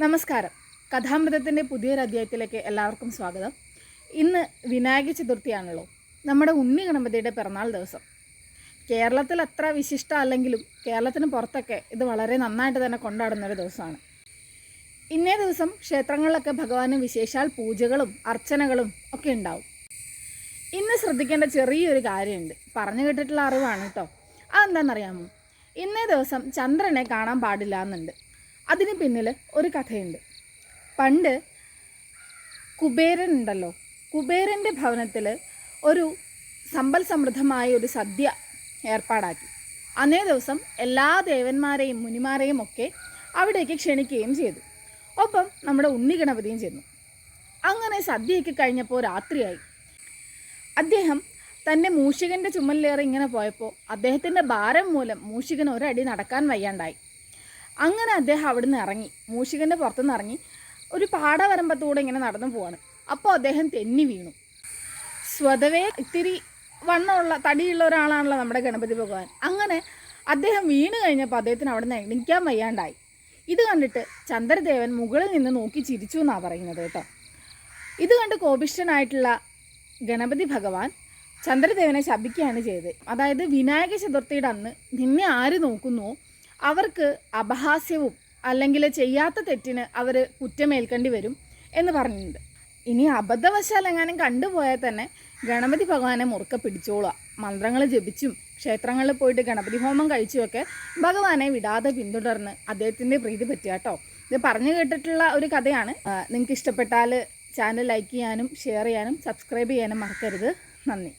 നമസ്കാരം. കഥാമൃതത്തിന്റെ പുതിയൊരു അധ്യായത്തിലേക്ക് എല്ലാവർക്കും സ്വാഗതം. ഇന്ന് വിനായക ചതുർത്ഥിയാണല്ലോ. നമ്മുടെ ഉണ്ണി ഗണപതിയുടെ പിറന്നാൾ ദിവസം. കേരളത്തിൽ അത്ര വിശിഷ്ട അല്ലെങ്കിലും കേരളത്തിന് പുറത്തൊക്കെ ഇത് വളരെ നന്നായിട്ട് തന്നെ കൊണ്ടാടുന്നൊരു ദിവസമാണ്. ഇന്നേ ദിവസം ക്ഷേത്രങ്ങളിലൊക്കെ ഭഗവാന് വിശേഷാൽ പൂജകളും അർച്ചനകളും ഒക്കെ ഉണ്ടാവും. ഇന്ന് ശ്രദ്ധിക്കേണ്ട ചെറിയൊരു കാര്യമുണ്ട്. പറഞ്ഞു കേട്ടിട്ടുള്ള അറിവാണ് കേട്ടോ. അതെന്താണെന്നറിയാമോ? ഇന്നേ ദിവസം ചന്ദ്രനെ കാണാൻ പാടില്ല എന്നുണ്ട്. അതിന് പിന്നിൽ ഒരു കഥയുണ്ട്. പണ്ട് കുബേരൻ ഉണ്ടല്ലോ കുബേരന്റെ ഭവനത്തിൽ ഒരു സമ്പൽ സമൃദ്ധമായ ഒരു സദ്യ ഏർപ്പാടാക്കി. അന്നേ ദിവസം എല്ലാ ദേവന്മാരെയും മുനിമാരെയും ഒക്കെ അവിടേക്ക് ക്ഷണിക്കുകയും ചെയ്തു. ഒപ്പം നമ്മുടെ ഉണ്ണി ഗണപതിയും ചെന്നു. അങ്ങനെ സദ്യയൊക്കെ കഴിഞ്ഞപ്പോൾ രാത്രിയായി. അദ്ദേഹം തന്റെ മൂഷികന്റെ ചുമലിലേറെ ഇങ്ങനെ പോയപ്പോൾ അദ്ദേഹത്തിന്റെ ഭാരം മൂലം മൂഷികൻ ഒരടി നടക്കാൻ വയ്യാണ്ടായി. അങ്ങനെ അദ്ദേഹം അവിടുന്ന് ഇറങ്ങി. മൂഷികന്റെ പുറത്തുനിന്ന് ഇറങ്ങി. ഒരു പാടവരമ്പത്തൂടെ ഇങ്ങനെ നടന്നു പോവാണ്. അപ്പോൾ അദ്ദേഹം തെന്നി വീണു. സ്വതവേ ഇത്തിരി വണ്ണമുള്ള തടിയുള്ള ഒരാളാണല്ലോ നമ്മുടെ ഗണപതി ഭഗവാൻ. അങ്ങനെ അദ്ദേഹം വീണ് കഴിഞ്ഞപ്പോൾ അദ്ദേഹത്തിന് അവിടെ നിന്ന് എണീക്കാൻ വയ്യാണ്ടായി. ഇത് കണ്ടിട്ട് ചന്ദ്രദേവൻ മുകളിൽ നിന്ന് നോക്കി ചിരിച്ചു എന്നാണ് പറയുന്നത് കേട്ടോ. ഇത് കണ്ട് കോപിഷ്ഠനായിട്ടുള്ള ഗണപതി ഭഗവാൻ ചന്ദ്രദേവനെ ശപിക്കുകയാണ് ചെയ്തത്. അതായത് വിനായക ചതുർത്ഥിയുടെ അന്ന് നിന്നെ ആര് നോക്കുന്നുവോ അവർക്ക് അപഹാസ്യവും അല്ലെങ്കിൽ ചെയ്യാത്ത തെറ്റിന് അവർ കുറ്റമേൽക്കേണ്ടി വരും എന്ന് പറഞ്ഞിട്ടുണ്ട്. ഇനി അബദ്ധവശാൽ എങ്ങാനും കണ്ടുപോയാൽ തന്നെ ഗണപതി ഭഗവാനെ മുറുക്ക പിടിച്ചോളുക. മന്ത്രങ്ങൾ ജപിച്ചും ക്ഷേത്രങ്ങളിൽ പോയിട്ട് ഗണപതി ഹോമം കഴിച്ചുമൊക്കെ ഭഗവാനെ വിടാതെ പിന്തുടർന്ന് അദ്ദേഹത്തിന്റെ പ്രീതി പറ്റുക കേട്ടോ. ഇത് പറഞ്ഞു കേട്ടിട്ടുള്ള ഒരു കഥയാണ്. നിങ്ങൾക്ക് ഇഷ്ടപ്പെട്ടാൽ ചാനൽ ലൈക്ക് ചെയ്യാനും ഷെയർ ചെയ്യാനും സബ്സ്ക്രൈബ് ചെയ്യാനും മറക്കരുത്. നന്ദി.